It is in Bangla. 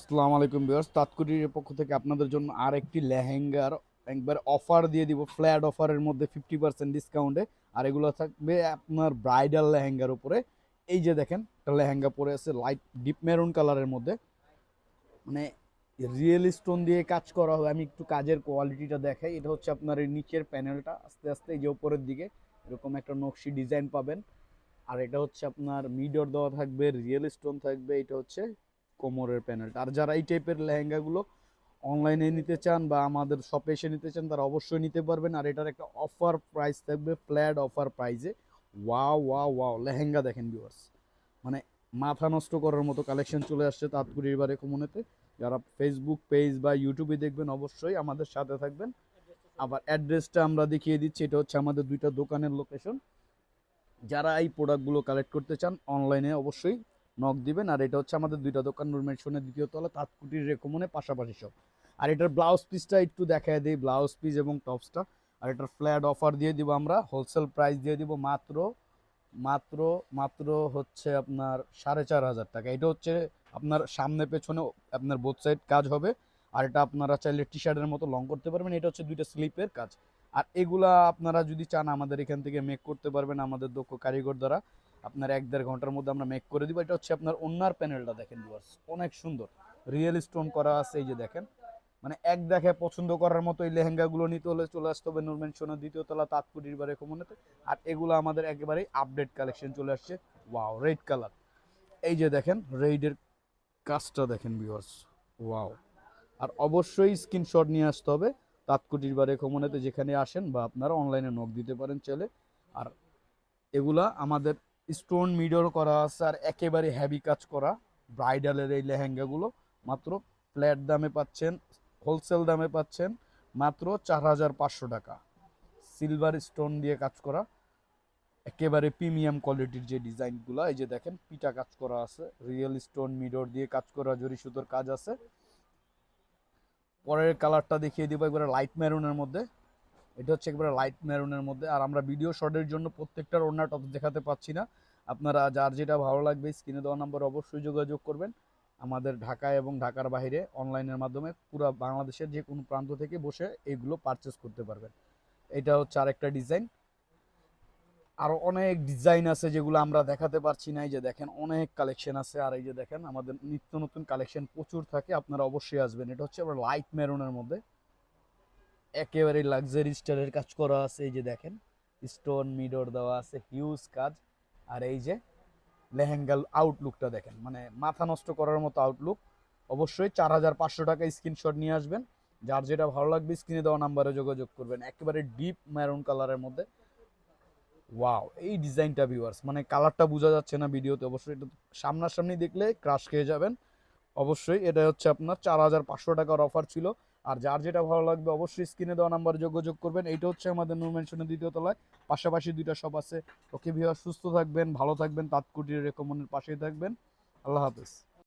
আসসালামু আলাইকুম ভিউয়ার্স। তাৎকুটির পক্ষ থেকে আপনাদের জন্য আর একটি লেহেঙ্গার একবার অফার দিয়ে দিব। ফ্ল্যাট অফারের মধ্যে ফিফটি পার্সেন্ট ডিসকাউন্টে আর এগুলো থাকবে আপনার ব্রাইডাল লেহেঙ্গার উপরে। এই যে দেখেন, একটা লেহেঙ্গা পরে আছে লাইট ডিপ মেরুন কালারের মধ্যে। মানে রিয়েল স্টোন দিয়ে কাজ করা হয় আমি একটু কাজের কোয়ালিটিটা দেখাই। এটা হচ্ছে আপনার এই নিচের প্যানেলটা আস্তে আস্তে এই যে উপরের দিকে এরকম একটা নকশি ডিজাইন পাবেন। আর এটা হচ্ছে আপনার মিডর দেওয়া থাকবে রিয়েল স্টোন থাকবে। এটা হচ্ছে কোমরের প্যানেলটা আর যারা এই টাইপের লেহেঙ্গাগুলো অনলাইনে নিতে চান বা আমাদের শপে এসে নিতে চান, তারা অবশ্যই নিতে পারবেন। আর এটার একটা অফার প্রাইস থাকবে ফ্ল্যাট অফার প্রাইসে ওয়াও ওয়া ওয়াও লেহেঙ্গা দেখেন ভিউয়ার্স মানে মাথা নষ্ট করার মতো কালেকশন চলে আসছে তাৎপুরির বারে কমনেতে। যারা ফেসবুক পেজ বা ইউটিউবে দেখবেন, অবশ্যই আমাদের সাথে থাকবেন। আবার অ্যাড্রেসটা আমরা দেখিয়ে দিচ্ছি। এটা হচ্ছে আমাদের দুইটা দোকানের লোকেশন যারা এই প্রোডাক্টগুলো কালেক্ট করতে চান অনলাইনে অবশ্যই নক দিবেন, আর এটা হচ্ছে আমাদের দুইটা দোকান নুরমেশনের দ্বিতীয় তলা তাৎকুটির রেকমনে পাশাপাশি সব। আর এটার ব্লাউজ পিসটা একটু দেখায় দিই ব্লাউজ পিস এবং টপসটা আর এটার ফ্ল্যাট অফার দিয়ে দিব আমরা হোলসেল প্রাইস দিয়ে দিব মাত্র মাত্র মাত্র হচ্ছে আপনার সাড়ে চার হাজার টাকা। এটা হচ্ছে আপনার সামনে পেছনে আপনার বোথ সাইড কাজ হবে। আর এটা আপনারা চাইলে টি শার্টের মতো লং করতে পারবেন, এটা হচ্ছে দুইটা স্লিপের কাজ। আর এগুলা আপনারা যদি চান আমাদের এখান থেকে মেক করতে পারবেন আমাদের দক্ষ কারিগর দ্বারা। আপনার এক দেড় ঘণ্টার মধ্যে আমরা মেক করে দিব। এটা হচ্ছে আপনার অন্যার প্যানেলটা দেখেন ভিউয়ার্স অনেক সুন্দর। রিয়েল স্টোন করা আছে, এই যে দেখেন। মানে এক দেখে পছন্দ করার মতো এই লেহেঙ্গাগুলো নিতে হলে চলে আসতে হবে নুরমেন সোনার দ্বিতীয় তলা তাৎকুটির বারে কমনেতে আর এগুলো আমাদের একেবারেই আপডেট কালেকশন চলে আসছে। ওয়াও রেড কালার এই যে দেখেন রেডের কাজটা দেখেন ভিউয়ার্স ওয়াও আর অবশ্যই স্ক্রিনশট নিয়ে আসতে হবে তাৎকুটির বারে কমনেতে যেখানে আসেন বা আপনারা অনলাইনে নক দিতে পারেন চলে আর এগুলা আমাদের স্টোন মিডর করা আছে আর একেবারে হ্যাভি কাজ করা ব্রাইডালের এই লেহেঙ্গাগুলো, মাত্র ফ্ল্যাট দামে পাচ্ছেন হোলসেল দামে পাচ্ছেন মাত্র চার হাজার পাঁচশো টাকা। সিলভার স্টোন দিয়ে কাজ করা, একেবারে প্রিমিয়াম কোয়ালিটির যে ডিজাইনগুলো, এই যে দেখেন পিটা কাজ করা আছে রিয়েল স্টোন মিডর দিয়ে কাজ করা, জরি সুতোর কাজ আছে। পরের কালারটা দেখিয়ে দিব, একবারে লাইট মেরুনের মধ্যে। এটা হচ্ছে একবারে লাইট মেরুনের মধ্যে। আর আমরা ভিডিও শটের জন্য প্রত্যেকটার ওনার টপ দেখাতে পাচ্ছি না। আপনারা যার যেটা ভালো লাগবে স্ক্রিনে দেওয়া নাম্বার অবশ্যই যোগাযোগ করবেন। আমাদের ঢাকা এবং ঢাকার বাইরে অনলাইনের মাধ্যমে পুরো বাংলাদেশের যে কোনো প্রান্ত থেকে বসে এগুলো পারচেস করতে পারবেন। এটা হচ্ছে আরেকটা ডিজাইন আরও অনেক ডিজাইন আছে যেগুলো আমরা দেখাতে পারছি না। এই যে দেখেন, অনেক কালেকশন আছে। আর এই যে দেখেন, আমাদের নিত্য নতুন কালেকশন প্রচুর থাকে। আপনারা অবশ্যই আসবেন। এটা হচ্ছে আবার লাইট মেরুনের মধ্যে। একেবারে লাক্সারি স্টাইলের কাজ করা আছে, এই যে দেখেন স্টোন মিডর দেওয়া আছে হিউজ কাজ। আর এই যে লেহেঙ্গাল আউটলুকটা দেখেন মানে মাথা নষ্ট করার মতো আউটলুক অবশ্যই চার হাজার পাঁচশো টাকা স্ক্রিনশট নিয়ে আসবেন। যার যেটা ভালো লাগবে স্ক্রিনে দেওয়া নাম্বারে যোগাযোগ করবেন। একেবারে ডিপ ম্যারুন কালারের মধ্যে। ওয়াও এই ডিজাইনটা ভিউয়ার্স মানে কালারটা বোঝা যাচ্ছে না ভিডিওতে। অবশ্যই এটা সামনাসামনি দেখলে ক্রাশ খেয়ে যাবেন। অবশ্যই এটা হচ্ছে আপনার চার হাজার পাঁচশো টাকার অফার ছিল। আর যার যেটা ভালো লাগবে অবশ্যই স্ক্রিনে দেওয়া নাম্বারে যোগাযোগ করবেন। এইটা হচ্ছে আমাদের নো মেনশনের দ্বিতীয় তলায়। পাশাপাশি দুইটা শপ আছে। ওকে ভিওয়ার সুস্থ থাকবেন, ভালো থাকবেন তাৎকুটির রেকমনের পাশেই থাকবেন। আল্লাহ হাফেজ।